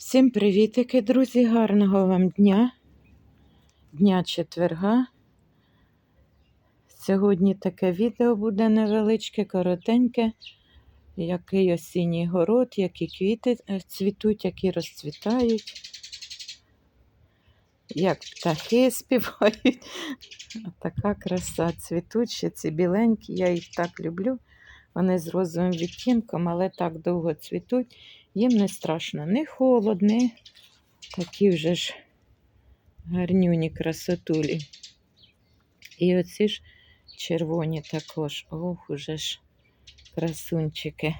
Всім привітики, друзі! Гарного вам дня, дня четверга. Сьогодні таке відео буде невеличке, коротеньке. Який осінній город, які квіти е, цвітуть, які розцвітають, як птахи співають. Така краса цвітуть ще ці біленькі, я їх так люблю. Вони з розовим відтінком, але так довго цвітуть. Їм не страшно ні холод, ні такі вже ж гарнюні красотулі. І оці ж червоні також. Ох, уже ж красунчики.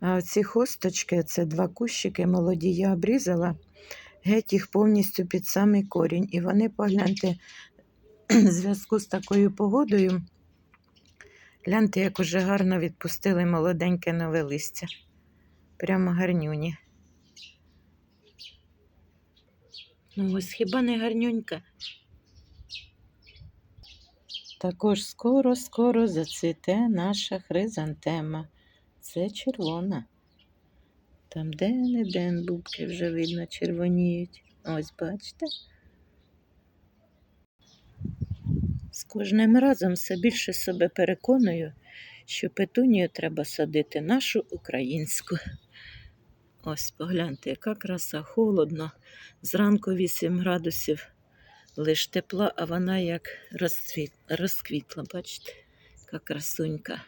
А оці хосточки, це два кущики молоді, я обрізала геть їх повністю під самий корінь. І вони, погляньте, в зв'язку з такою погодою, гляньте, як уже гарно відпустили молоденьке нове листя. Прямо гарнюні. Ну, ось хіба не гарнюнька? Також скоро-скоро зацвіте наша хризантема. Це червона. Там де-не-де бубки вже видно червоніють. Ось бачите. З кожним разом все більше себе переконую, що петунію треба садити нашу українську. Ось погляньте, яка краса, холодно. Зранку 8 градусів, лиш тепла, а вона як розквітла. Бачите, яка красунька.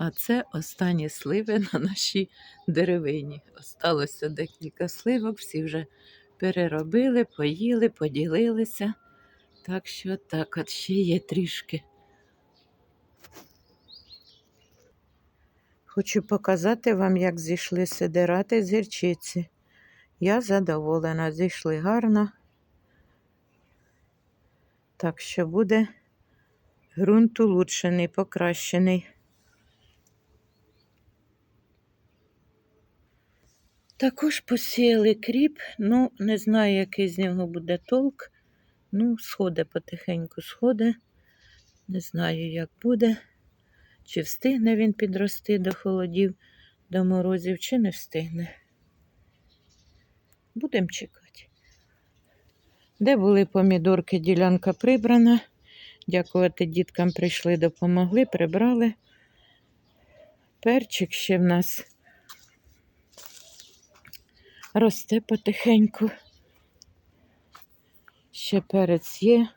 А це останні сливи на нашій деревині. Осталося декілька сливок, всі вже переробили, поїли, поділилися. Так що так, от ще є трішки. Хочу показати вам, як зійшли сидирати з гірчиці. Я задоволена, зійшли гарно. Так що буде ґрунт улучшений, покращений. Також посіяли кріп, ну, не знаю, який з нього буде толк. Ну, сходи потихеньку сходи. Не знаю, як буде. Чи встигне він підрости до холодів, до морозів, чи не встигне. Будемо чекати. Де були помідорки, ділянка прибрана. Дякувати діткам прийшли, допомогли, прибрали. Перчик ще в нас росте потихеньку. Ще перець є.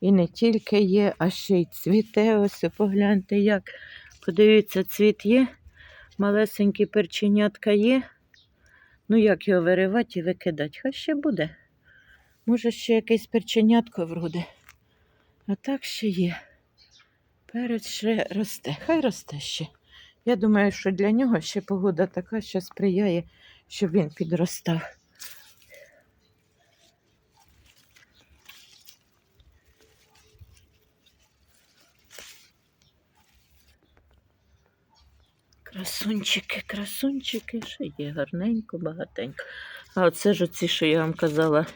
І не тільки є, а ще й цвіте. Ось погляньте, як. Подивіться, цвіт є. Малесенькі перченятка є. Ну, як його виривати і викидати? Хай ще буде. Може, ще якесь перченятко вроде. А так ще є. Перець ще росте. Хай росте ще. Я думаю, що для нього ще погода така, що сприяє, щоб він підростав. Красунчики, красунчики, ще є гарненько, багатенько. А оце ж оці, що я вам казала,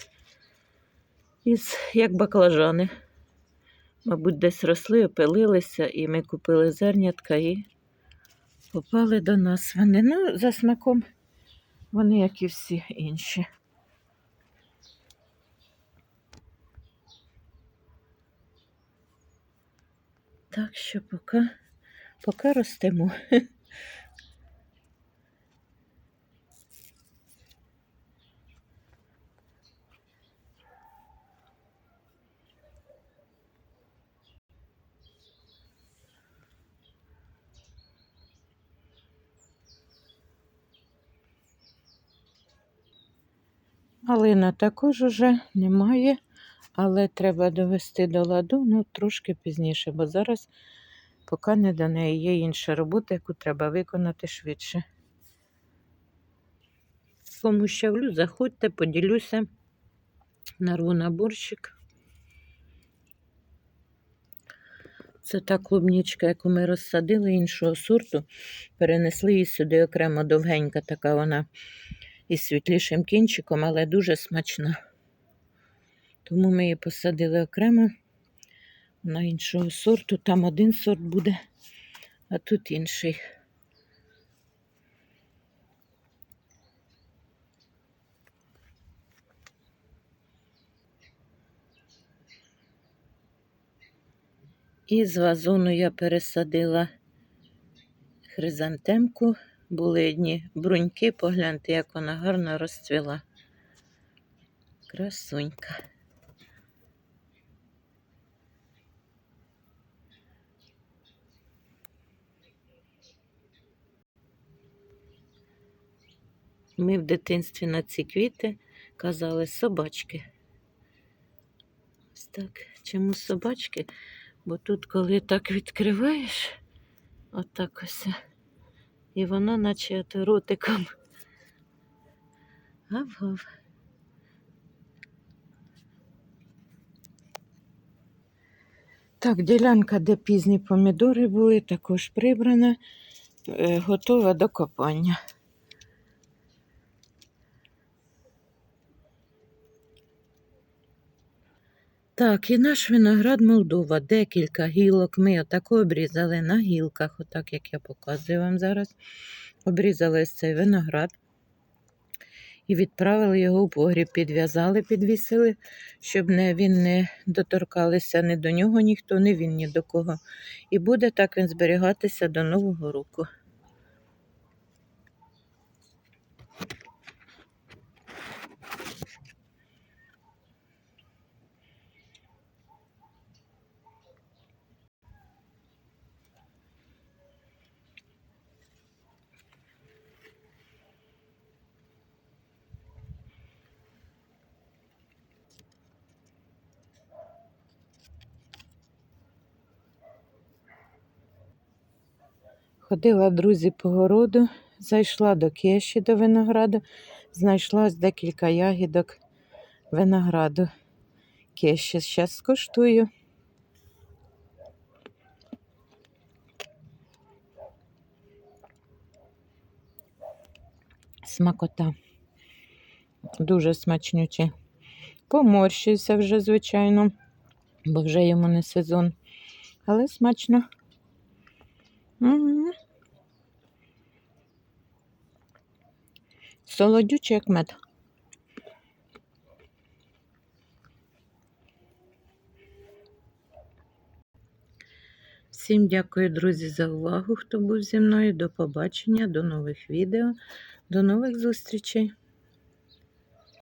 із як баклажани. Мабуть, десь росли, опилилися, і ми купили зернятка і попали до нас вони. Ну, за смаком вони, як і всі інші. Так що поки, поки ростемо. Галина також уже немає, але треба довести до ладу ну, трошки пізніше, бо зараз поки не до неї є інша робота, яку треба виконати швидше. Кому щавлю, заходьте, поділюся. Нарву на борщик. Це та клубнічка, яку ми розсадили іншого сорту. Перенесли її сюди окремо довгенька, така вона із світлішим кінчиком, але дуже смачна. Тому ми її посадили окремо на іншого сорту. Там один сорт буде, а тут інший. І з вазону я пересадила хризантемку. Були одні бруньки, погляньте, як вона гарно розцвіла. Красунька. Ми в дитинстві на ці квіти казали собачки. Ось так. Чому собачки? Бо тут, коли так відкриваєш, отак ось, і воно наче от ротиком. Гав-гав. Так, ділянка, де пізні помідори були, також прибрана, е, готова до копання. Так, і наш виноград Молдова. Декілька гілок. Ми отако обрізали на гілках, отак як я показую вам зараз. Обрізали ось цей виноград і відправили його в погріб, підв'язали, підвісили, щоб не, він не доторкалися ні до нього ніхто, ні він ні до кого. І буде так він зберігатися до Нового року. Ходила друзі по городу, зайшла до кеші до винограду, знайшла декілька ягідок винограду. Кеші зараз скуштую. Смакота. Дуже смачнюче. Поморщився вже, звичайно, бо вже йому не сезон. Але смачно. Солодючий як мед. Всім дякую, друзі, за увагу, хто був зі мною. До побачення, до нових відео, до нових зустрічей.